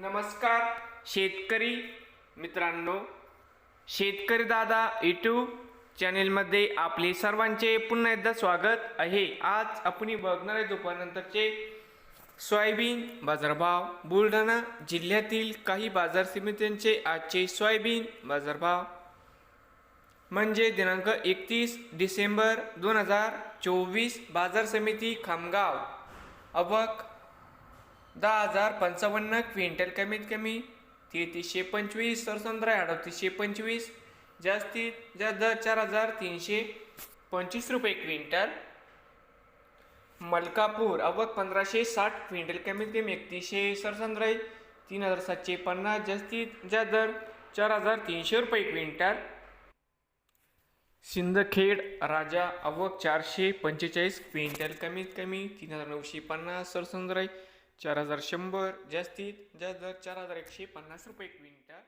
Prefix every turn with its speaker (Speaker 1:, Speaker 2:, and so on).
Speaker 1: नमस्कार शेतकरी मित्रांनो. शेतकरी दादा यूट्यूब चॅनेलमध्ये आपले सर्वांचे पुन्हा एकदा स्वागत आहे. आज आपण बघणार आहे दुपारनंतरचे सोयाबीन बाजारभाव बुलढाणा जिल्ह्यातील काही बाजार समित्यांचे आजचे सोयाबीन बाजारभाव. म्हणजे दिनांक एकतीस डिसेंबर दोन हजार चोवीस बाजार समिती खामगाव. अवक दहा हजार पंचावन्न क्विंटल कमीत कमी. तेहतीसशे पंचवीस सरसंद्रा अडतीसशे पंचवीस. जास्तीत जास्त दर चार हजार तीनशे पंचवीस रुपये क्विंटल. मलकापूर अवक पंधराशे साठ क्विंटल कमीत कमी एकतीसशे. सरसंद्राई तीन हजार सातशे पन्नास. जास्तीत जास्त दर चार हजार तीनशे रुपये क्विंटल. सिंदखेड राजा अवक चारशे पंचेचाळीस क्विंटल कमीत कमी. तीन हजार नऊशे पन्नास. सरसंद्राई चार हजार शंभर जास्तीत जास्त दर चार हजार एकशे पन्नास रुपये क्विंटल.